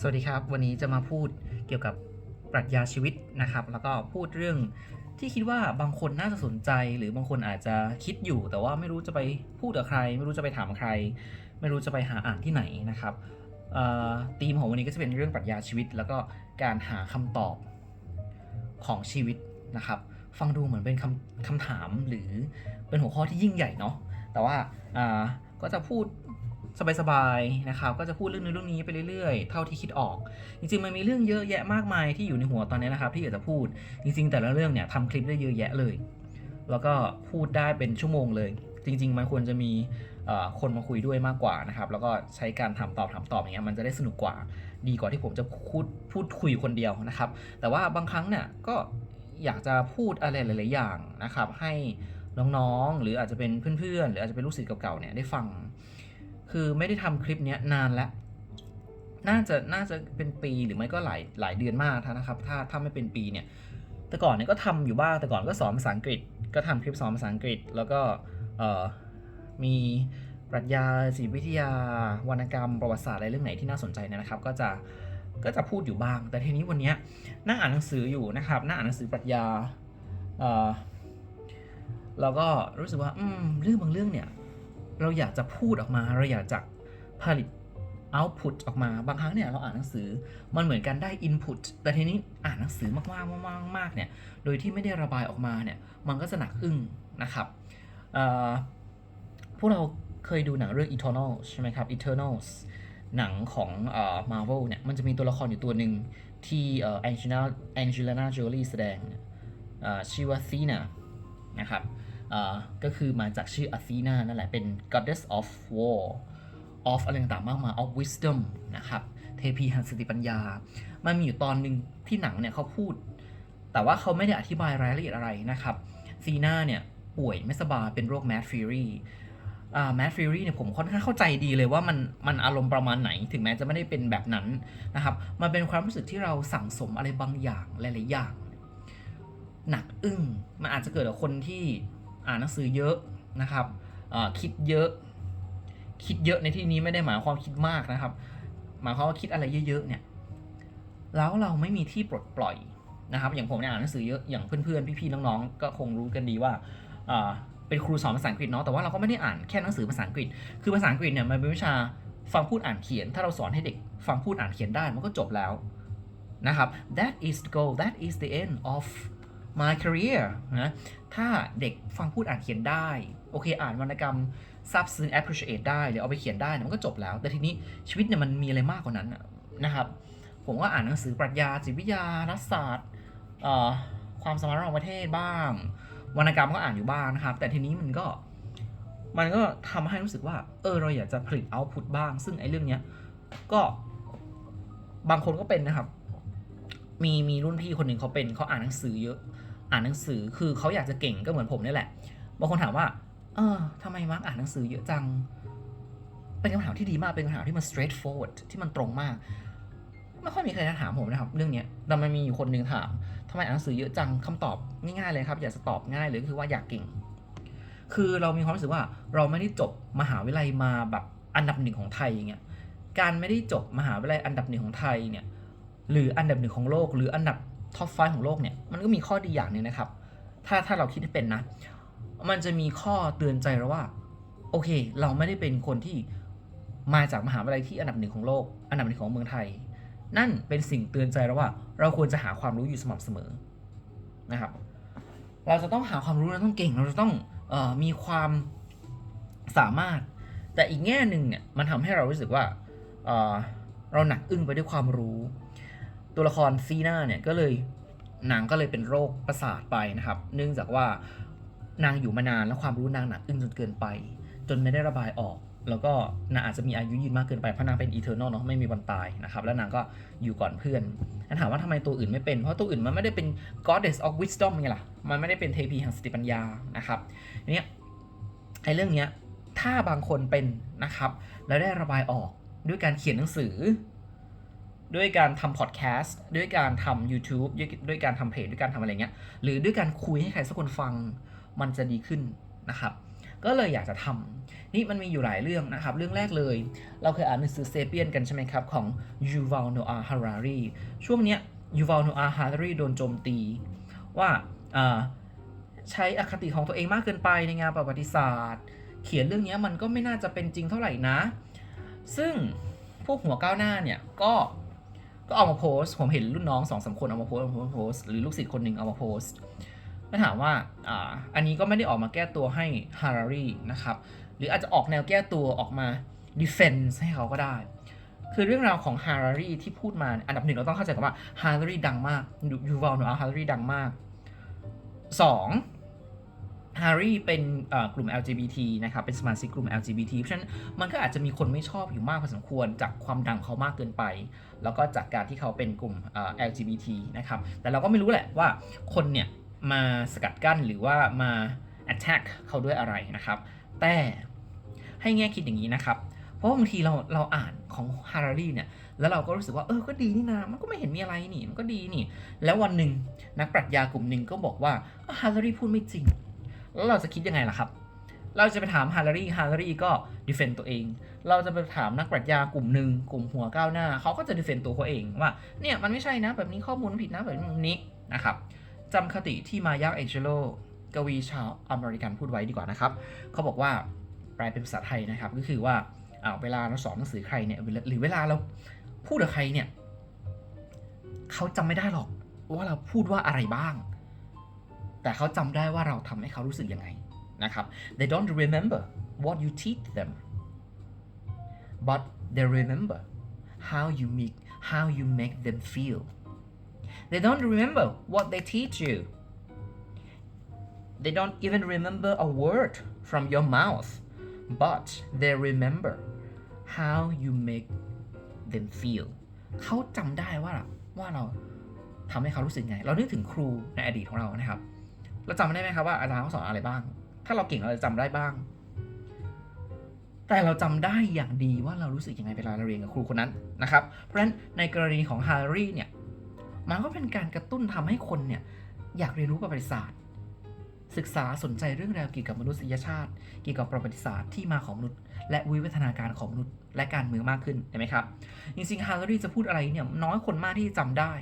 สวัสดีครับ วันนี้จะมาพูดเกี่ยวกับปรัชญาชีวิตนะครับ แล้วก็พูดเรื่องที่คิดว่าบางคนน่าจะสนใจ หรือบางคนอาจจะคิดอยู่ แต่ว่าไม่รู้จะไปพูดกับใคร ไม่รู้จะไปถามใคร ไม่รู้จะไปหาอ่านที่ไหนนะครับธีมของวันนี้ก็จะเป็นเรื่องปรัชญาชีวิต แล้วก็การหาคำตอบของชีวิตนะครับ ฟังดูเหมือนเป็นคำคำถามหรือเป็นหัวข้อที่ยิ่งใหญ่เนาะแต่ว่าอ่าก็จะพูด สบายๆนะครับก็จะพูดเรื่องนู้เรื่องนี้ไปเรื่อยๆ เท่าที่คิดออก จริงๆมันมีเรื่องเยอะแยะมากมายที่อยู่ในหัวตอนนี้นะครับที่อยากจะพูดจริง ๆ แต่ละเรื่องเนี่ยทำคลิปได้เยอะแยะเลย แล้วก็พูดได้เป็นชั่วโมงเลย จริง ๆ มันควรจะมีคนมาคุยด้วยมากกว่านะครับแล้วก็ใช้การถามตอบถามตอบอย่างเงี้ยมันจะได้สนุกกว่า ดีกว่าที่ผมจะพูดพูดคุยคนเดียวนะครับ แต่ว่าบางครั้งเนี่ยก็อยากจะพูดอะไรหลาย ๆ อย่างนะครับให้น้องๆ หรืออาจจะเป็นเพื่อนๆ หรืออาจจะเป็นลูกศิษย์เก่าๆ เนี่ยได้ฟัง คือไม่ได้ทำคลิปเนี้ยนานแล้วน่าจะน่าจะเป็นปีหรือไม่ก็หลายหลายเดือนมากนะครับ ถ้าถ้าไม่เป็นปีเนี่ย แต่ก่อนเนี่ยก็ทำอยู่บ้างแต่ก่อนก็สอนภาษาอังกฤษ ก็ทำคลิปสอนภาษาอังกฤษ แล้วก็เอ่อมีปรัชญาจิตวิทยา วรรณกรรมประวัติศาสตร์อะไรเรื่องไหนที่น่าสนใจเนี่ยนะครับ ก็จะก็จะพูดอยู่บ้าง แต่ทีนี้วันนี้นั่งอ่านหนังสืออยู่นะครับนั่งอ่านหนังสือปรัชญาเอ่อแล้วก็รู้สึกว่าอืมเรื่องบางเรื่องเนี่ย เราอยากจะพูดออกมา เราอยากจะผลิต output ออกมาบางครั้งเนี่ยเราอ่านหนังสือมันเหมือนกันได้ input แต่ทีนี้อ่านหนังสือมากๆมากๆมากเนี่ยโดยที่ไม่ได้ระบายออกมาเนี่ยมันก็จะหนักอึ้งนะครับพวกเราเคยดูหนังเรื่อง Eternal ใช่ไหมครับ Eternals หนังของเอ่อ Marvel เนี่ยมันจะมีตัวละครอยู่ตัวหนึ่งที่เอ่อ Angelina Angelina Jolie แสดงชื่อว่า Thena นะครับ ก็คือมาจากชื่อ Athena นั่นแหละ เป็น goddess of war of อะไรต่างๆมากมาย of wisdom นะครับ เทพีแห่งสติปัญญา มันมีอยู่ตอนหนึ่งที่หนังเนี่ยเขาพูด แต่ว่าเขาไม่ได้อธิบายรายละเอียดอะไรนะครับ ซีนาเนี่ยป่วยไม่สบายเป็นโรค mad fury อ่า mad fury เนี่ยผมค่อนข้างเข้าใจดีเลยว่ามันมันอารมณ์ประมาณไหน ถึงแม้จะไม่ได้เป็นแบบนั้นนะครับ มันเป็นความรู้สึกที่เราสั่งสมอะไรบางอย่างหลายๆอย่าง หนักอึ้ง มันอาจจะเกิดกับคนที่านหนังสือเยอะนะครับคิดเยอะ คิดเยอะในที่นี้ไม่ได้หมายความคิดมากนะครับ หมายความว่าคิดอะไรเยอะๆเนี่ยแล้วเราไม่มีที่ปลดปล่อยนะครับ อย่างผมเนี่ยอ่านหนังสือเยอะอย่างเพื่อนๆพี่ๆน้องๆก็คงรู้กันดีว่าอ่าเป็นครูสอนภาษาอังกฤษเนาะแต่ว่าเราก็ไม่ได้อ่านแค่หนังสือภาษาอังกฤษ คือภาษาอังกฤษเนี่ยมันเป็นวิชาฟังพูดอ่านเขียน ถ้าเราสอนให้เด็กฟังพูดอ่านเขียนได้มันก็จบแล้วนะครับ that is the goal that is the end of my career นะ ถ้าเด็กฟังพูดอ่านเขียนได้ โอเค อ่านวรรณกรรมซาบซึ้ง appreciate ได้หรือเอาไปเขียนได้นะมันก็จบแล้ว แต่ทีนี้ชีวิตเนี่ยมันมีอะไรมากกว่านั้นนะครับ ผมก็อ่านหนังสือปรัชญาจิตวิทยารัฐศาสตร์ความสมารถระหว่างประเทศบ้าง วรรณกรรมก็อ่านอยู่บ้างนะครับ แต่ทีนี้มันก็มันก็ทำให้รู้สึกว่า เออ เราอยากจะผลิตเอาพุตบ้าง ซึ่งไอ้เรื่องเนี้ยก็บางคนก็เป็นนะครับ มีมีรุ่นพี่คนหนึ่งเขาเป็นเขาอ่านหนังสือเยอะ อ่านหนังสือคือเขาอยากจะเก่งก็เหมือนผมนี่แหละบางคนถามว่า เออทำไมมาร์กอ่านหนังสือเยอะจัง เป็นคำถามที่ดีมากเป็นคำถามที่มัน straight forward ที่มันตรงมากไม่ค่อยมีใครถามผมนะครับ เรื่องนี้แต่มันมีอยู่คนหนึ่งถามทำไมอ่านหนังสือเยอะจังคำตอบง่ายๆเลยครับ อยากจะตอบง่ายเลยก็คือว่าอยากเก่ง คือเรามีความรู้สึกว่าเราไม่ได้จบมหาวิทยาลัยมาแบบอันดับหนึ่งของไทยอย่างเงี้ยการไม่ได้จบมหาวิทยาลัยอันดับหนึ่งของไทยเนี่ยหรืออันดับหนึ่งของโลก หรืออันดับ ท็อปไฟของโลกเนี่ยมันก็มีข้อดีอย่างหนึงนะครับ ถ้าถ้าเราคิดให้เป็นนะ มันจะมีข้อเตือนใจเราว่า โอเค เราไม่ได้เป็นคนที่มาจากมหาวิทยาลัยที่อันดับหนึ่งของโลก อันดับหนึ่งของเมืองไทย นั่นเป็นสิ่งเตือนใจเราว่า เราควรจะหาความรู้อยู่สม่ำเสมอนะครับ เราจะต้องหาความรู้เราต้องเก่ง เราจะต้องออมีความสามารถ แต่อีกแง่หนึ่งเนี่ยมันทำให้เรารู้สึกว่าเเราหนักอึ้งไปด้วยความรู้ ตัวละครซีน่าเนี่ยก็เลยนางก็เลยเป็นโรคประสาทไปนะครับ เนื่องจากว่านางอยู่มานานแล้วความรู้นางหนักอึ้งจนเกินไป จนไม่ได้ระบายออก แล้วก็นางอาจจะมีอายุยืนมากเกินไปเพราะนางเป็นอีเทอร์นอลเนาะไม่มีวันตายนะครับ แล้วนางก็อยู่ก่อนเพื่อนอันถามว่าทำไมตัวอื่นไม่เป็น เพราะตัวอื่นมันไม่ได้เป็น goddess of wisdom ไงล่ะ มันไม่ได้เป็นเทพีแห่งสติปัญญานะครับเนี้ยไอ้เรื่องเนี้ยถ้าบางคนเป็นนะครับ แล้วได้ระบายออกด้วยการเขียนหนังสือ ด้วยการทำพอดแคสต์ด้วยการทำ YouTube ด้วยด้วยการทำเพจด้วยการทำอะไรเงี้ยหรือด้วยการคุยให้ใครสักคนฟังมันจะดีขึ้นนะครับ ก็เลยอยากจะทำนี่มันมีอยู่หลายเรื่องนะครับ เรื่องแรกเลย เราเคยอ่านหนังสือเซเปียนกันใช่ไหมครับ ของ Yuval Noah Harari ช่วงเนี้ย Yuval Noah Harari โดนโจมตี ว่าใช้อคติของตัวเองมากเกินไปในงานประวัติศาสตร์ เขียนเรื่องนี้มันก็ไม่น่าจะเป็นจริงเท่าไหร่นะ ซึ่งพวกหัวก้าวหน้าเนี่ยก็ ก็เอามาโพสต์ผมเห็นรุ่นน้องสองสามคนเอามาโพสต์เอามาโพสต์หรือลูกศิษย์คนหนึ่งเอามาโพสต์แล้วถามว่าอ่าอันนี้ก็ไม่ได้ออกมาแก้ตัวให้ฮารารีนะครับ หรืออาจจะออกแนวแก้ตัวออกมา defense ให้เขาก็ได้ คือเรื่องราวของฮารารีที่พูดมาอันดับหนึ่งเราต้องเข้าใจก่อนว่าฮารารีดังมากยูวอลโนอาฮารารีดังมากสอง ฮารีเป็นกลุ่ม LGBT นะครับ เป็นสมาชิกกลุ่ม LGBT เพราะฉะนั้นมันก็อาจจะมีคนไม่ชอบอยู่มากพอสมควรจากความดังเขามากเกินไป แล้วก็จากการที่เขาเป็นกลุ่ม LGBT นะครับ แต่เราก็ไม่รู้แหละว่าคนเนี่ยมาสกัดกั้นหรือว่ามา attack เขาด้วยอะไรนะครับ แต่ให้แง่คิดอย่างนี้นะครับ เพราะบางทีเราเราอ่านของฮารารีเนี่ย แล้วเราก็รู้สึกว่าเออ ก็ดีนี่นะมันก็ไม่เห็นมีอะไรนี่ มันก็ดีนี่ แล้ววันหนึ่งนักปรัชญากลุ่มหนึ่งก็บอกว่าฮารารีพูดไม่จริง แล้วเราจะคิดยังไงล่ะครับ เราจะไปถามฮารารีฮารารีก็ดิเฟนต์ตัวเอง เราจะไปถามนักปรัชญากลุ่มหนึ่งกลุ่มหัวก้าวหน้าเขาก็จะดิเฟนต์ตัวเขาเองว่าเนี่ยมันไม่ใช่นะแบบนี้ข้อมูลผิดนะแบบนี้นะครับจำคติที่มายาเอเจโลกวีชาวอเมริกันพูดไว้ดีกว่านะครับเขาบอกว่าแปลเป็นภาษาไทยนะครับก็คือว่าอ่าเวลาเราสอนหนังสือใครเนี่ยหรือเวลาเราพูดกับใครเนี่ยเขาจำไม่ได้หรอกว่าเราพูดว่าอะไรบ้าง แต่เขาจำได้ว่าเราทำให้เขารู้สึกยังไงนะครับ they don't remember what you teach them but they remember how you make how you make them feel they don't remember what they teach you they don't even remember a word from your mouth but they remember how you make them feel เขาจำได้ว่าว่าเราทำให้เขารู้สึกไง เรานึกถึงครูในอดีตของเรานะครับ เราจำได้ไหมครับว่าอาจารย์เขาสอนอะไรบ้าง ถ้าเราเก่งเราจะจำได้บ้าง แต่เราจำได้อย่างดีว่าเรารู้สึกยังไงเวลาเราเรียนกับครูคนนั้นนะครับ เพราะฉะนั้นในกรณีของฮาร์รี่เนี่ยมันก็เป็นการกระตุ้นทำให้คนเนี่ยอยากเรียนรู้ประวัติศาสตร์ ศึกษาสนใจเรื่องราวเกี่ยวกับมนุษยชาติ เกี่ยวกับประวัติศาสตร์ที่มาของมนุษย์ และวิวัฒนาการของมนุษย์ และการเมืองมากขึ้นเห็นไหมครับจริงๆฮาร์รี่จะพูดอะไรเนี่ยน้อยคนมากที่จะจำได้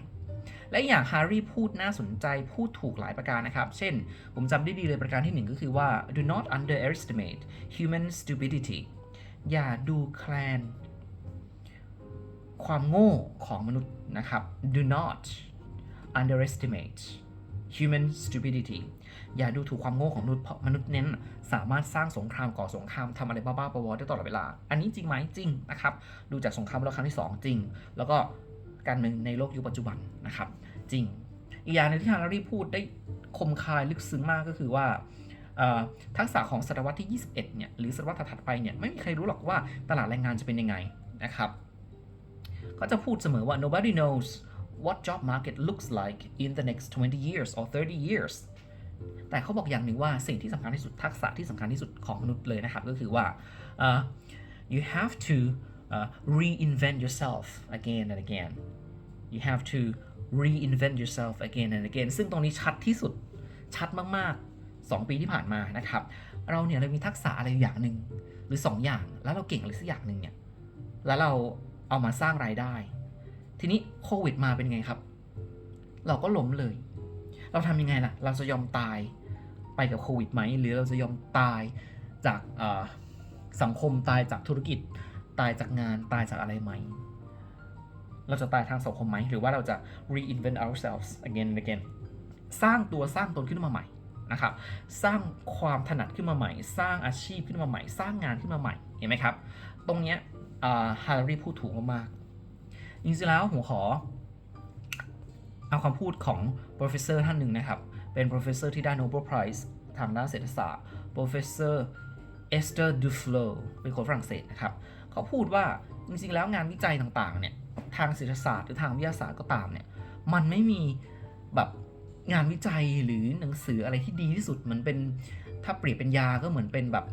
และอย่างฮาร์รี่พูดน่าสนใจพูดถูกหลายประการนะครับ เช่น ผมจำได้ดีเลยประการที่หนึ่งก็คือว่า do not underestimate human stupidity อย่าดูแคลน ความโง่ของมนุษย์นะครับ do not underestimate human stupidity อย่าดูถูกความโง่ของมนุษย์เพราะมนุษย์เน้น สามารถสร้างสงครามก่อสงครามทำอะไรบ้าๆบอๆได้ตลอดเวลา อันนี้จริงไหมจริงนะครับ ดูจากสงครามโลกครั้งที่ 2 จริง แล้วก็ การเมืองในโลกยุคปัจจุบันนะครับ จริง อีกอย่างหนึงที่ฮารารีพูดได้คมคายลึกซึ้งมากก็คือว่าทักษะของศตวรรษที่ 21 เนี่ยหรือศตวรรษถัดไปเนี่ยไม่มีใครรู้หรอกว่าตลาดแรงงานจะเป็นยังไงนะครับ ก็จะพูดเสมอว่า nobody knows what job market looks like in the next 20 years or 30 years แต่เขาบอกอย่างหนึ่งว่าสิ่งที่สำคัญที่สุดทักษะที่สำคัญที่สุดของมนุษย์เลยนะครับ ก็คือว่าเอ่อ you have to uh, reinvent yourself again and again you have to reinvent yourself again and again ซึ่งตรงนี้ชัดที่สุดชัดมากๆ 2 ปีที่ผ่านมานะครับ เราเนี่ยเรามีทักษะอะไรอย่างหนึ่งหรือ 2 อย่างแล้วเราเก่งอะไรสักอย่างหนึ่งเนี่ยแล้วเราเอามาสร้างรายได้ ทีนี้โควิดมาเป็นไงครับ เราก็ล้มเลย เราทำยังไงล่ะ เราจะยอมตายไปกับโควิดไหมหรือเราจะยอมตายจากสังคมตายจากธุรกิจ ตายจากงานตายจากอะไรไหม เราจะตายทางสังคมไหม หรือว่าเราจะ reinvent ourselves again and again สร้างตัวสร้างตนขึ้นมาใหม่นะครับ สร้างความถนัดขึ้นมาใหม่ สร้างอาชีพขึ้นมาใหม่ สร้างงานขึ้นมาใหม่ เห็นไหมครับ ตรงเนี้ยฮาร์รี่พูดถูกมากๆจริงๆแล้วผมขอ เอาคำพูดของ professor ท่านหนึ่งนะครับ เป็น professor ที่ได้ Nobel Prize ทางด้านเศรษฐศาสตร์ professor Esther Duflo เป็นคนฝรั่งเศสนะครับ เขาพูดว่าจริงๆแล้วงานวิจัยต่างๆเนี่ย ทางเศรษฐศาสตร์หรือทางวิทยาศาสตร์ก็ตามเนี่ย มันไม่มีแบบงานวิจัยหรือหนังสืออะไรที่ดีที่สุดมันเป็นถ้าเปรียบเป็นยาก็เหมือนเป็นแบบ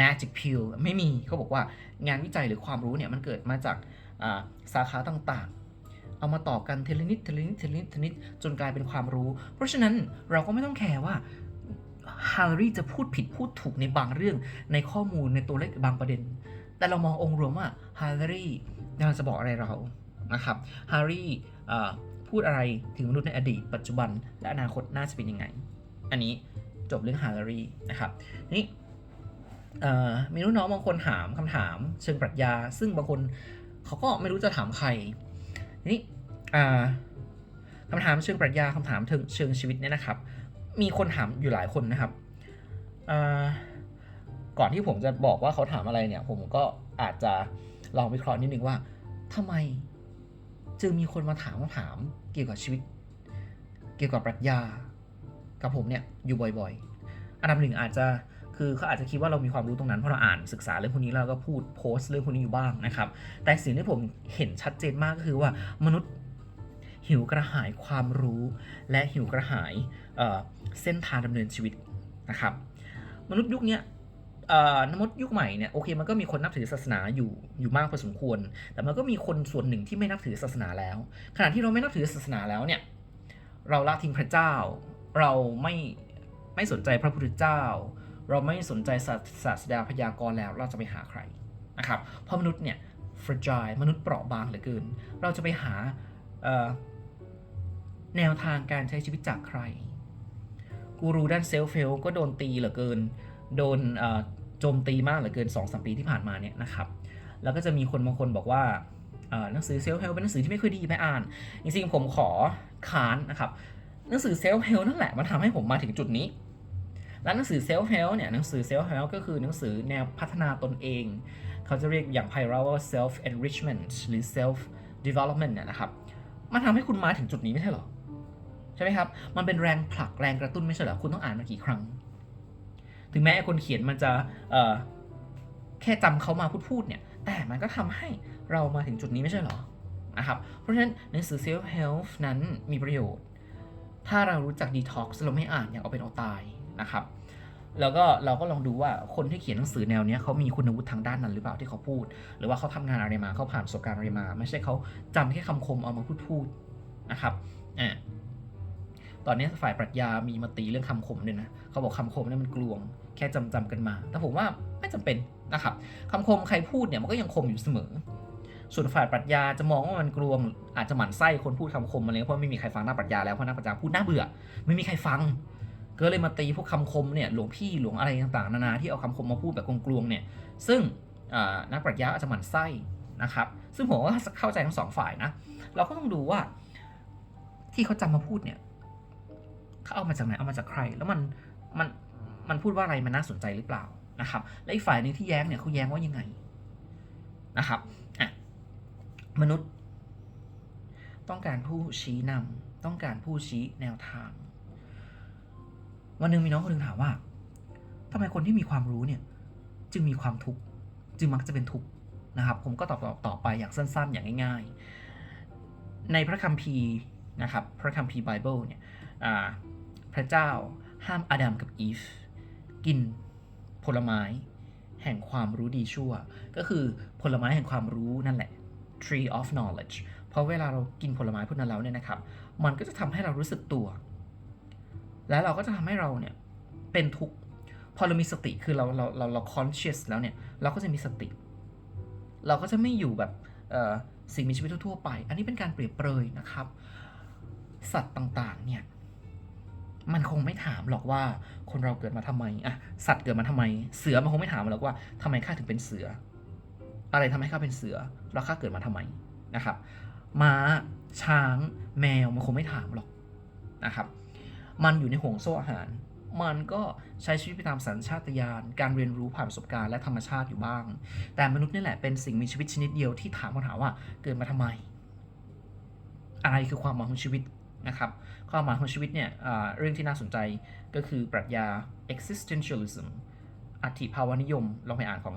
magic pill ไม่มีเขาบอกว่างานวิจัยหรือความรู้เนี่ยมันเกิดมาจากาสาขาต่างๆ เอามาต่อกันเทเลนิดเทเลนิดเทเลนิดเทเลนิดจนกลายเป็นความรู้ เพราะฉะนั้นเราก็ไม่ต้องแคร์ว่าฮาร์รี่จะพูดผิดพูดถูกในบางเรื่องในข้อมูลในตัวเลขบางประเด็น แต่เรามององค์รวมว่าฮาร์รี่กำลังจะบอกอะไรเรานะครับฮาร์รี่พูดอะไรถึงมนุษย์ในอดีต ปัจจุบันและอนาคตน่าจะเป็นยังไง อันนี้จบเรื่องฮาร์รี่นะครับนี่มีรุ่นน้องบางคนถามคำถาม เชิงปรัชญา ซึ่งบางคนเขาก็ไม่รู้จะถามใครนี่คำถามเชิงปรัชญาคำถามเชิงเชิงชีวิตเนี่ยนะครับ มีคนถามอยู่หลายคนนะครับ ก่อนที่ผมจะบอกว่าเขาถามอะไรเนี่ย ผมก็อาจจะลองวิเคราะห์นิดนึงว่าทำไมจึงมีคนมาถามคำถามเกี่ยวกับชีวิต เกี่ยวกับปรัชญา กับผมเนี่ยอยู่บ่อยๆ อันดับหนึ่งอาจจะคือเขาอาจจะคิดว่าเรามีความรู้ตรงนั้นเพราะเราอ่านศึกษาเรื่องพวกนี้แล้วก็พูดโพสต์เรื่องพวกนี้อยู่บ้างนะครับ แต่สิ่งที่ผมเห็นชัดเจนมากก็คือว่ามนุษย์หิวกระหายความรู้ และหิวกระหายเเส้นทางดำเนินชีวิตนะครับ มนุษย์ยุคนี้ นมนุษย์ยุคใหม่เนี่ยโอเคมันก็มีคนนับถือศาสนาอยู่อยู่มากพอสมควร แต่มันก็มีคนส่วนหนึ่งที่ไม่นับถือศาสนาแล้ว ขณะที่เราไม่นับถือศาสนาแล้วเนี่ยเราละทิ้งพระเจ้า เราไม่ไม่สนใจพระพุทธเจ้า เราไม่สนใจศาสดาพยากรณ์แล้วเราจะไปหาใครนะครับเพราะมนุษย์เนี่ย fragile มนุษย์เปราะบางเหลือเกิน เราจะไปหาแนวทางการใช้ชีวิตจากใครกูรูด้านเซลฟ์เฟลก็โดนตีเหลือเกิน โดนเโจมตีมากเหลือเกิน2อสปีที่ผ่านมาเนี่ยนะครับ แล้วก็จะมีคนบางคนบอกว่าหนังสือเซลฟ์เฮลเป็นหนังสือที่ไม่ค่อยดีไปอ่าน จริงๆผมขอค้านนะครับหนังสือเซลฟ์เฮลนั่นแหละมันทำให้ผมมาถึงจุดนี้ และหนังสือเซลฟ์เฮลเนี่ยหนังสือเซลฟ์เฮลก็คือหนังสือแนวพัฒนาตนเอง เขาจะเรียกอย่างไพเราะว่า self enrichment หรือ self development เนี่ยนะครับมันทำให้คุณมาถึงจุดนี้ไม่ใช่หรอ ใช่ไหมครับ มันเป็นแรงผลักแรงกระตุ้นไม่ใช่หรอ คุณต้องอ่านมากี่ครั้ง ถึงแม้คนเขียนมันจะแค่จำเขามาพูดพูดๆเนี่ย แต่มันก็ทำให้เรามาถึงจุดนี้ไม่ใช่หรอนะครับเพราะฉะนั้นหนังสือ self help นั้นมีประโยชน์ ถ้าเรารู้จัก detox เราไม่อ่านอย่างเอาเป็นเอาตายนะครับ แล้วก็เราก็ลองดูว่าคนที่เขียนหนังสือแนวนี้เขามีคุณวุฒิทางด้านนั้นหรือเปล่าที่เขาพูด หรือว่าเขาทำงานอะไรมาเขาผ่านประสบการณ์อะไรมา ไม่ใช่เขาจำแค่คำคมเอามาพูดพูดๆนะครับอ่าตอนนี้ฝ่ายปรัชญามีมาตีเรื่องคำคมด้วยนะ เขาบอกคำคมเนี่ยมันกลวง แค่จำจำๆกันมา แต่ผมว่าไม่จำเป็นนะครับคำคมใครพูดเนี่ยมันก็ยังคมอยู่เสมอ ส่วนฝ่ายปรัชญาจะมองว่ามันกลวง อาจจะหมั่นไส้คนพูดคำคมอะไรเงี้ยเพราะไม่มีใครฟังหนักปรัชญาแล้วเพราะนักปรัชญาพูดน่าเบื่อ ไม่มีใครฟัง ก็เลยมาตีพวกคำคมเนี่ยหลวงพี่หลวงอะไรต่างๆนานาที่เอาคำคมมาพูดแบบกลวงๆเนี่ย ซึ่งนักปรัชญาอาจจะหมั่นไส้นะครับ ซึ่งผมก็เข้าใจทั้งสองฝ่ายนะ เราก็ต้องดูว่าที่เขาจำมาพูดเนี่ยเขาเอามาจากไหนเอามาจากใคร แล้วมัน มันมันพูดว่าอะไรมันน่าสนใจหรือเปล่านะครับ และอีกฝ่ายหนึงที่แย้งเนี่ยเขาแย้งว่ายังไงนะครับอะมนุษย์ ต้องการผู้ชี้นำต้องการผู้ชี้แนวทาง วันหนึ่งมีน้องคนหนึ่งถามว่าทำไมคนที่มีความรู้เนี่ย จึงมีความทุกข์จึงมักจะเป็นทุกข์นะครับ ผมก็ตอบตอบต่อไปอย่างสั้น ๆ อย่างง่าย ๆ ในพระคัมภีร์นะครับ พระคัมภีร์ไบเบิลเนี่ยพระเจ้า ห้ามอาดัมกับอีฟกินผลไม้แห่งความรู้ดีชั่ว ก็คือผลไม้แห่งความรู้นั่นแหละ tree of knowledge เพราะเวลาเรากินผลไม้พวกนั้นแล้วเนี่ยนะครับ มันก็จะทำให้เรารู้สึกตัว แล้วเราก็จะทำให้เราเนี่ยเป็นทุกข์พอเรามีสติคือเราเราเราเรา conscious แล้วเนี่ย เราก็จะมีสติ เราก็จะไม่อยู่แบบสิ่งมีชีวิตทั่วๆไป อันนี้เป็นการเปรียบเปรยนะครับ สัตว์ต่างๆเนี่ย มันคงไม่ถามหรอกว่าคนเราเกิดมาทำไมอะสัตว์เกิดมาทำไม เสือมันคงไม่ถามหรอกว่าทำไมข้าถึงเป็นเสือ อะไรทำให้ข้าเป็นเสือ แล้วข้าเกิดมาทำไมนะครับม้า ช้าง แมวมันคงไม่ถามหรอกนะครับ มันอยู่ในห่วงโซ่อาหาร มันก็ใช้ชีวิตไปตามสัญชาตญาณการเรียนรู้ผ่านประสบการณ์และธรรมชาติอยู่บ้าง แต่มนุษย์นี่แหละเป็นสิ่งมีชีวิตชนิดเดียวที่ถามคำถามว่าเกิดมาทำไม อะไรคือความหมายของชีวิต นะครับความหมายของชีวิตเนี่ยเรื่องที่น่าสนใจก็คือปรัชญา existentialism อัติภาวนิยมลองไปอ่านของ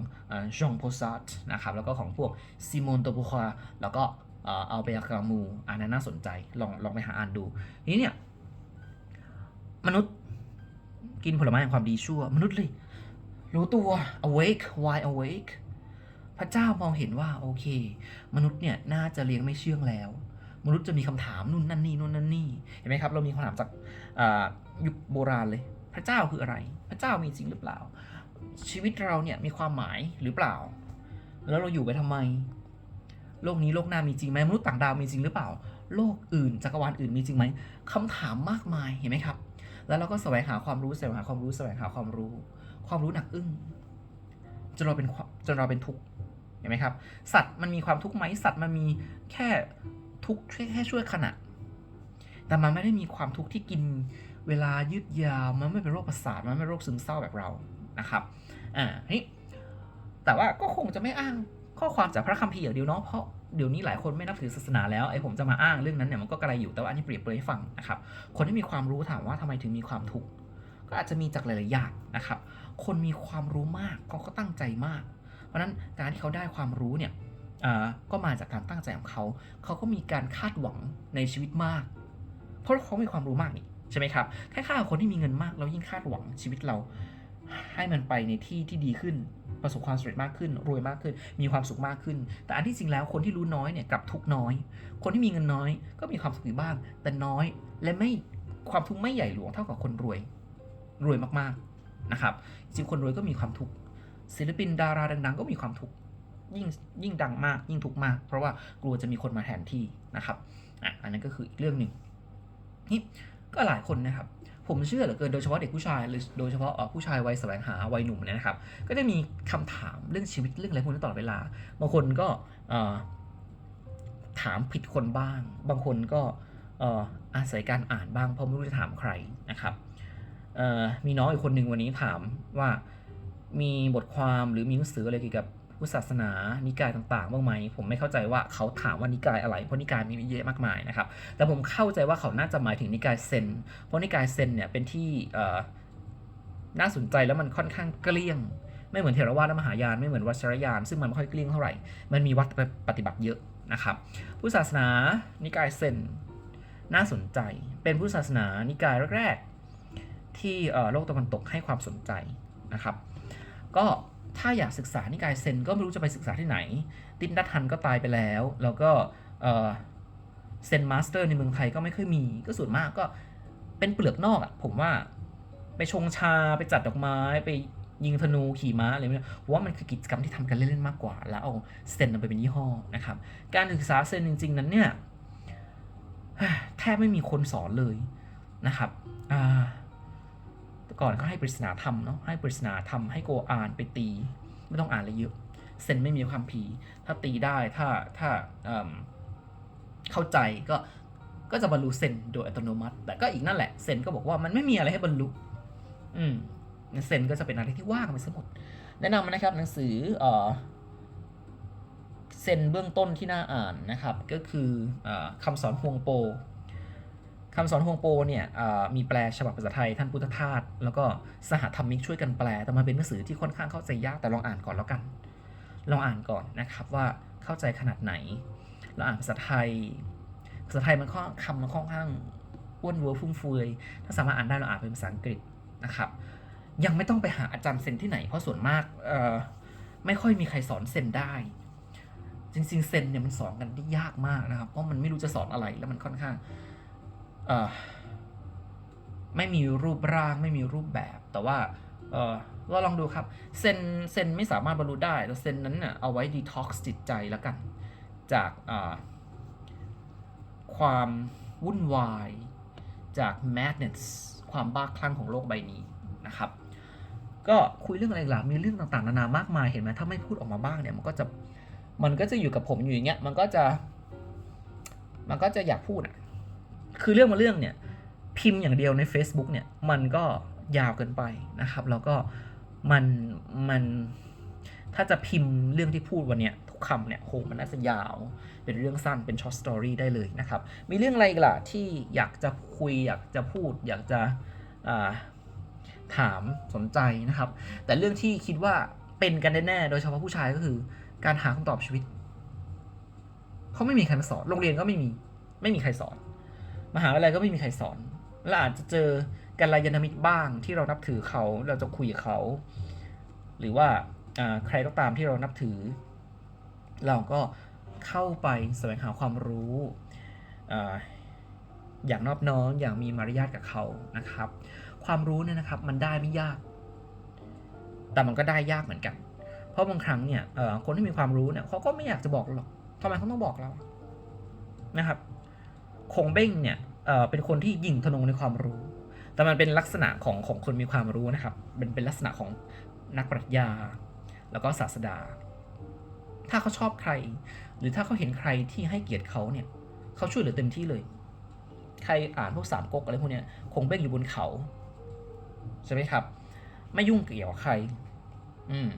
จองโพซาร์ตนะครับแล้วก็ของพวกซิโมนโตบูควาแล้วก็อัลเบร์กามูอันนั้นน่าสนใจลองลองไปหาอ่านดูนี้เนี่ยมนุษย์กินผลไม้แห่งความดีชั่ว มนุษย์เลย รู้ตัว awake why awake พระเจ้ามองเห็นว่าโอเค มนุษย์เนี่ยน่าจะเลี้ยงไม่เชื่องแล้ว มนุษย์จะมีคำถามนู่นนั่นนี่นู่นนั่นนี่เห็นไหมครับเรามีคำถามจากยุคโบราณเลย พระเจ้าคืออะไร พระเจ้ามีจริงหรือเปล่า ชีวิตเราเนี่ยมีความหมายหรือเปล่า แล้วเราอยู่ไปทำไม โลกนี้โลกหน้ามีจริงไหมมนุษย์ต่างดาวมีจริงหรือเปล่า โลกอื่นจักรวาลอื่นมีจริงไหมคำถามมากมายเห็นไหมครับ แล้วเราก็แสวงหาความรู้แสวงหาความรู้แสวงหาความรู้ ความรู้หนักอึ้งจนเราเป็นจนเราเป็นทุกข์เห็นไหมครับ สัตว์มันมีความทุกข์ไหมสัตว์มันมีแค่ ทุกข์แค่ช่วยขณะ แต่มันไม่ได้มีความทุกข์ที่กินเวลายืดยาว มันไม่เป็นโรคประสาท มันไม่โรคซึมเศร้าแบบเรา นะครับ อ่านี่แต่ว่าก็คงจะไม่อ้างข้อความจากพระคัมภีร์อย่างเดียวเนาะ เพราะเดี๋ยวนี้หลายคนไม่นับถือศาสนาแล้วไอ้ผมจะมาอ้างเรื่องนั้นเนี่ยมันก็กระไรอยู่ แต่ว่าอันนี้เปรียบเปรยให้ฟังนะครับ คนที่มีความรู้ถามว่าทำไมถึงมีความทุกข์ ก็อาจจะมีจากหลายๆอย่างนะครับ คนมีความรู้มากเขาก็ตั้งใจมาก เพราะนั้นการที่เขาได้ความรู้เนี่ย ก็มาจากการตั้งใจของเขา เขาก็มีการคาดหวังในชีวิตมาก เพราะเขามีความรู้มากนี่ใช่ไหมครับคล้ายๆคนที่มีเงินมากเรายิ่งคาดหวังชีวิตเรา ให้มันไปในที่ที่ดีขึ้น ประสบความสำเร็จมากขึ้น รวยมากขึ้น มีความสุขมากขึ้น แต่อันที่จริงแล้วคนที่รู้น้อยเนี่ยกลับทุกน้อย คนที่มีเงินน้อย ก็มีความสุขอยู่บ้าง แต่น้อยและไม่ความทุกข์ไม่ใหญ่หลวงเท่ากับคนรวย รวยมากๆนะครับจริงคนรวยก็มีความทุกข์ศิลปินดาราดังๆ ก็มีความทุกข์ ยิ่งยิ่งดังมากยิ่งทุกข์มาก เพราะว่ากลัวจะมีคนมาแทนที่นะครับอะอันนั้นก็คืออีกเรื่องหนึ่งนี่ก็หลายคนนะครับ ผมเชื่อเหลือเกินโดยเฉพาะเด็กผู้ชายหรือโดยเฉพาะผู้ชายวัยแสวงหาวัยหนุ่มเนี่ยนะครับ ก็จะมีคำถามเรื่องชีวิตเรื่องอะไรพวกนี้ตลอดเวลาบางคนก็ถามผิดคนบ้าง บางคนก็อาศัยการอ่านบ้างเพราะไม่รู้จะถามใครนะครับมีน้องอีกคนหนึ่งวันนี้ถามว่ามีบทความหรือมีหนังสืออะไรเกี่ยวกับ พุทธศาสนา นิกายต่างๆบ้างไหมผมไม่เข้าใจว่าเขาถามว่านิกายอะไร เพราะนิกายมีเยอะมากมายนะครับ แต่ผมเข้าใจว่าเขาน่าจะหมายถึงนิกายเซน เพราะนิกายเซนเนี่ยเป็นที่น่าสนใจแล้วมันค่อนข้างเกลี้ยง ไม่เหมือนเทรวาสและมหายาน ไม่เหมือนวัชรยาน ซึ่งมันไม่ค่อยเกลี้ยงเท่าไหร่ มันมีวัดปฏิบัติเยอะนะครับ พุทธศาสนานิกายเซนน่าสนใจ เป็นพุทธศาสนานิกายแรก ๆ ที่โลกตะวันตกให้ความสนใจนะครับ ก็ ถ้าอยากศึกษานิกายเซนก็ไม่รู้จะไปศึกษาที่ไหน ตินดัตทันก็ตายไปแล้ว แล้วก็เซนมาสเตอร์ในเมืองไทยก็ไม่ค่อยมี ก็ส่วนมากก็เป็นเปลือกนอกอะผมว่าไปชงชาไปจัดดอกไม้ไปยิงธนูขี่ม้าอะไรเนี่ยผมว่ามันคือกิจกรรมที่ทำกันเล่นๆมากกว่า แล้วเอาเซนไปเป็นยี่ห้อนะครับ การศึกษาเซนจริง ๆ นั้นเนี่ยแทบไม่มีคนสอนเลยนะครับอ่า แต่ก่อนก็ให้ปริศนาธรรมเนาะให้ปริศนาธรรมให้โกอ่านไปตี ไม่ต้องอ่านอะไรเยอะเซนไม่มีความผี ถ้าตีได้ถ้าถ้าเเข้าใจก็ก็จะบรรลุเซนโดยอัตโนมัติ แต่ก็อีกนั่นแหละเซนก็บอกว่ามันไม่มีอะไรให้บรรลุอืมเซนก็จะเป็นอะไรที่ว่างไปซะหมดแนะนำนะครับหนังสือเออเซนเบื้องต้นที่น่าอ่านนะครับ ก็คือเออคำสอนฮวงโป คำสอนฮวงโปเนี่ยมีแปลฉบับภาษาไทยท่านพุทธทาสแล้วก็สหธรรมิกช่วยกันแปล แต่มันเป็นหนังสือที่ค่อนข้างเข้าใจยากแต่ลองอ่านก่อนแล้วกันลองอ่านก่อนนะครับว่าเข้าใจขนาดไหน เราอ่านภาษาไทย ภาษาไทยมันค่อนคำมันค่อนข้างอ้วนเวอร์ฟุ่มเฟือยถ้าสามารถอ่านได้เราอ่านเป็นภาษาอังกฤษนะครับ ยังไม่ต้องไปหาอาจารย์เซนที่ไหนเพราะส่วนมากไม่ค่อยมีใครสอนเซนได้ จริงๆเซนเนี่ยมันสอนกันได้ยากมากนะครับ เพราะมันไม่รู้จะสอนอะไรแล้วมันค่อนข้าง ไม่มีรูปร่างไม่มีรูปแบบ แต่ว่าเออก็ลองดูครับ เซนเซนไม่สามารถบรรลุได้ แต่เซนนั้นเน่ยเอาไว้ดีท็อกซ์จิตใจแล้วกัน จากความวุ่นวาย จาก madness ความบ้าคลั่งของโลกใบนี้นะครับ ก็คุยเรื่องอะไรล่ะมีเรื่องต่างๆนานามากมายเห็นไหมถ้าไม่พูดออกมาบ้างเนี่ยมันก็จะมันก็จะอยู่กับผมอยู่อย่างเงี้ยมันก็จะมันก็จะอยากพูดอะ คือเรื่องมาเรื่องเนี่ยพิมพ์อย่างเดียวใน Facebook เนี่ยมันก็ยาวเกินไปนะครับ แล้วก็มันมันถ้าจะพิมพ์เรื่องที่พูดวันเนี้ยทุกคำเนี่ยโหมันน่าจะยาว เป็นเรื่องสั้นเป็นช็อตสตอรี่ได้เลยนะครับ มีเรื่องอะไรอีกล่ะที่อยากจะคุย อยากจะพูด อยากจะถามสนใจนะครับ แต่เรื่องที่คิดว่าเป็นกันแน่ๆโดยเฉพาะผู้ชายก็คือ การหาคำตอบชีวิตเขาไม่มีใครมาสอนโรงเรียนก็ไม่มีไม่มีใครสอน มหาวิทยาลัยก็ไม่มีใครสอนแล้วอาจจะเจอกัลยาณมิตรบ้างที่เรานับถือเขาเราจะคุยกับเขา หรือว่าใครก็ตามที่เรานับถือ เราก็เข้าไปแสวงหาความรู้ออย่างนอบน้อมอย่างมีมารยาทกับเขานะครับ ความรู้เนี่ยนะครับมันได้ไม่ยาก แต่มันก็ได้ยากเหมือนกัน เพราะบางครั้งเนี่ยคนที่มีความรู้เนี่ยเขาก็ไม่อยากจะบอกเราหรอกทำไมเขาต้องบอกเรานะครับ คงเบ้งเนี่ยเป็นคนที่ยิงธนูในความรู้ แต่มันเป็นลักษณะของของคนมีความรู้นะครับเป็นเป็นลักษณะของนักปรัชญา แล้วก็ศาสดา ถ้าเขาชอบใคร หรือถ้าเขาเห็นใครที่ให้เกียรติเขาเนี่ยเขาช่วยเหลือเต็มที่เลย ใครอ่านพวกสามก๊กอะไรพวกเนี้ยคงเบ้งอยู่บนเขาใช่ไหมครับ ไม่ยุ่งเกี่ยวกับใคร อืม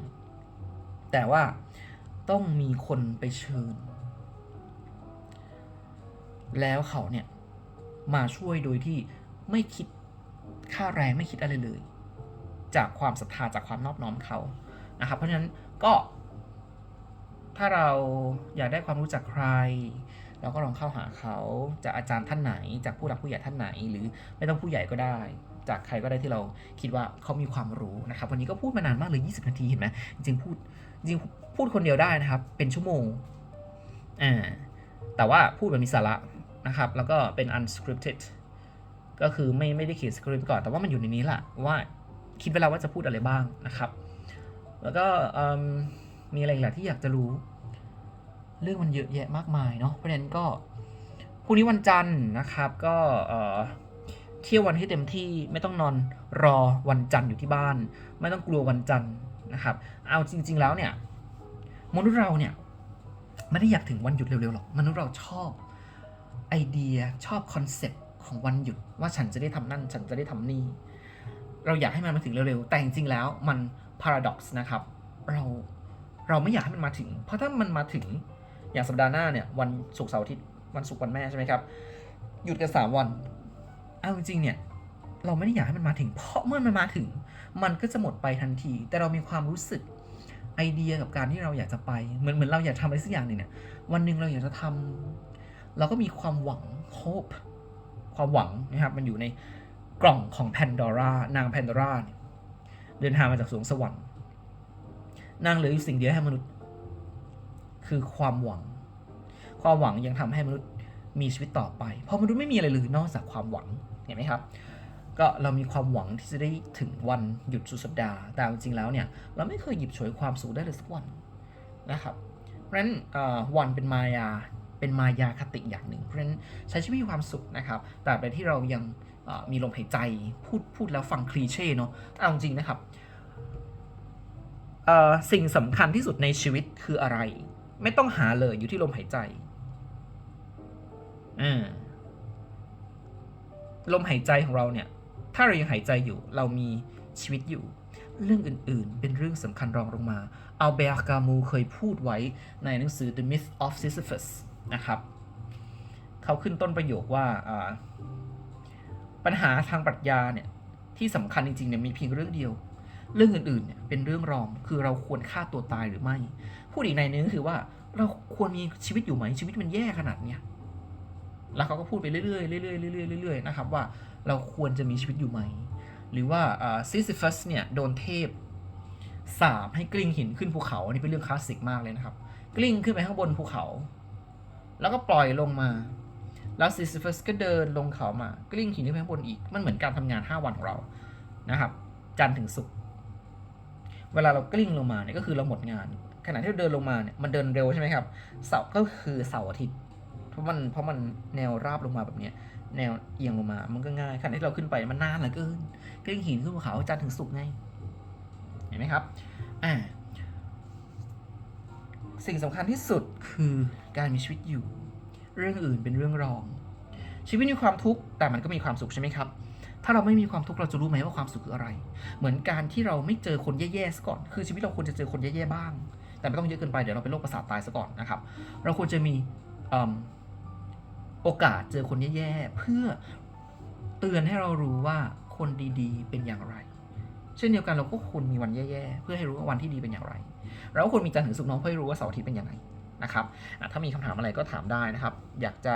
แต่ว่าต้องมีคนไปเชิญ แล้วเขาเนี่ยมาช่วยโดยที่ไม่คิดค่าแรงไม่คิดอะไรเลย จากความศรัทธาจากความนอบน้อมเขานะครับ เพราะฉะนั้นก็ถ้าเราอยากได้ความรู้จากใคร เราก็ลองเข้าหาเขาจากอาจารย์ท่านไหน จากผู้หลักผู้ใหญ่ท่านไหน หรือไม่ต้องผู้ใหญ่ก็ได้ จากใครก็ได้ที่เราคิดว่าเขามีความรู้นะครับ วันนี้ก็พูดมานานมากเลย 20 นาทีเห็นไหมจริงพูดจริงพูดคนเดียวได้นะครับ เป็นชั่วโมงอ่าแต่ว่าพูดแบบมีสาระ นะครับ แล้วก็เป็น unscripted ก็คือไม่ไม่ได้เขียนสคริปต์ก่อน แต่ว่ามันอยู่ในนี้แหละว่าคิดไว้แล้วว่าจะพูดอะไรบ้างนะครับ แล้วก็มีอะไรอีกล่ะที่อยากจะรู้ เรื่องมันเยอะแยะมากมายเนาะเพราะฉะนั้นก็พรุ่งนี้วันจันทร์นะครับก็เอ่อเที่ยววันให้เต็มที่ไม่ต้องนอนรอวันจันทร์อยู่ที่บ้าน ไม่ต้องกลัววันจันทร์นะครับ เอาจริง ๆ แล้วเนี่ยมนุษย์เราเนี่ยไม่ได้อยากถึงวันหยุดเร็วๆหรอกมนุษย์เราชอบ ไอเดียชอบคอนเซปต์ของวันหยุดว่าฉันจะได้ทำนั่น ฉันจะได้ทำนี่ เราอยากให้มันมาถึงเร็วๆ แต่จริงๆแล้วมัน paradox นะครับ เราเราไม่อยากให้มันมาถึง เพราะถ้ามันมาถึงอย่างสัปดาห์หน้าเนี่ยวันศุกร์เสาร์อาทิตย์วันศุกร์วันแม่ใช่ไหมครับ หยุดกันสามวันเอาจริงๆเนี่ยเราไม่ได้อยากให้มันมาถึง เพราะเมื่อมันมาถึง มันก็จะหมดไปทันที แต่เรามีความรู้สึกไอเดียกับการที่เราอยากจะไป เหมือนเหมือนเราอยากทำอะไรสักอย่างหนึ่งเนี่ยวันหนึ่งเราอยากจะทำ เราก็มีความหวัง hope ความหวังนะครับมันอยู่ในกล่องของแพนดอร่านางแพนดอร่าเดินทางมาจากสวงสวรรค์นางเหลืออยู่สิ่งเดียวให้มนุษย์ คือความหวัง ความหวังยังทำให้มนุษย์มีชีวิตต่อไป เพราะมนุษย์ไม่มีอะไรเลยนอกจากความหวังเห็นไหมครับ ก็เรามีความหวังที่จะได้ถึงวันหยุดสุดสัปดาห์แต่เอาจริงๆแล้วเนี่ยเราไม่เคยหยิบฉวยความสุขได้เลยสักวันนะครับเพราะฉะนั้นวันเป็นมายา เป็นมายาคติอย่างหนึ่ง เพราะฉะนั้นใช้ชีวิตมีความสุขนะครับแต่ใดที่เรายังมีลมหายใจพูดพูดแล้วฟังคลีเช่เนาะแต่เอาจริงนะครับสิ่งสำคัญที่สุดในชีวิตคืออะไร ไม่ต้องหาเลยอยู่ที่ลมหายใจอ่าลมหายใจของเราเนี่ย ถ้าเรายังหายใจอยู่ เรามีชีวิตอยู่ เรื่องอื่นๆ เป็นเรื่องสำคัญรองลงมาอัลเบร์กามูเคยพูดไว้ในหนังสือ The Myth of Sisyphus นะครับ เขาขึ้นต้นประโยคว่าปัญหาทางปรัชญาเนี่ยที่สำคัญจริงๆเนี่ยมีเพียงเรื่องเดียว เรื่องอื่นๆเนี่ยเป็นเรื่องรองคือเราควรฆ่าตัวตายหรือไม่ พูดอีกในนึงก็คือว่าเราควรมีชีวิตอยู่ไหมชีวิตมันแย่ขนาดเนี้ยแล้วเขาก็พูดไปเรื่อยๆเรื่อยๆเรื่อยๆเรื่อยๆนะครับว่าเราควรจะมีชีวิตอยู่ไหม หรือว่าซิซิฟัสเนี่ยโดนเทพสาบให้กลิ้งหินขึ้นภูเขาอันนี้เป็นเรื่องคลาสสิกมากเลยนะครับ กลิ้งขึ้นไปข้างบนภูเขา แล้วก็ปล่อยลงมา แล้วซิซิฟัสก็เดินลงเขามากลิ้งหินขึ้นไปข้างบนอีก มันเหมือนการทำงาน 5 วันของเรา นะครับ จันทร์ถึงศุกร์ เวลาเรากลิ้งลงมาเนี่ยก็คือเราหมดงาน ขณะที่เราเดินลงมาเนี่ยมันเดินเร็วใช่ไหมครับ เสาร์ก็คือเสาร์อาทิตย์ เพราะมันเพราะมันแนวราบลงมาแบบเนี้ยแนวเอียงลงมา มันก็ง่ายขณะที่เราขึ้นไปมันนานเหลือเกินกลิ้งหินขึ้นภูเขาจันทร์ถึงศุกร์ไง เห็นไหมครับ อ่า สิ่งสำคัญที่สุดคือการมีชีวิตอยู่ เรื่องอื่นเป็นเรื่องรอง ชีวิตมีความทุกข์แต่มันก็มีความสุขใช่ไหมครับ ถ้าเราไม่มีความทุกข์เราจะรู้ไหมว่าความสุขคืออะไร เหมือนการที่เราไม่เจอคนแย่ๆซะก่อน คือชีวิตเราควรจะเจอคนแย่ๆบ้าง แต่ไม่ต้องเยอะเกินไปเดี๋ยวเราเป็นโรคประสาทตายซะก่อนนะครับ เราควรจะมีโอกาสเจอคนแย่ๆเพื่อเตือนให้เรารู้ว่าคนดีๆ เป็นอย่างไร เช่นเดียวกันเราก็ควรมีวันแย่ๆ เพื่อให้รู้ว่าวันที่ดีเป็นอย่างไรเราก็ควรมีจันทร์ถึงศุกร์น้องเพื่อให้รู้ว่าเสาร์อาทิตย์เป็นยังไงนะครับถ้ามีคำถามอะไรก็ถามได้นะครับ อยากจะ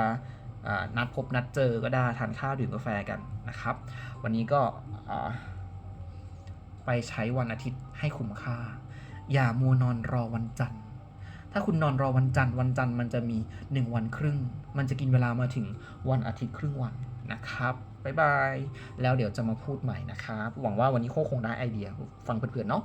นัดพบนัดเจอก็ได้ทานข้าวดื่มกาแฟกันนะครับ วันนี้ก็ไปใช้วันอาทิตย์ให้คุ้มค่า อย่ามัวนอนรอวันจันทร์ ถ้าถ้าคุณนอนรอวันจันทร์วันจันทร์มันจะมี 1 วันครึ่ง มันจะกินเวลามาถึงวันอาทิตย์ครึ่งวันนะครับบ๊ายบาย แล้วเดี๋ยวจะมาพูดใหม่นะครับ หวังว่าวันนี้โคคงได้ไอเดีย ฟังเพื่อนๆเนาะ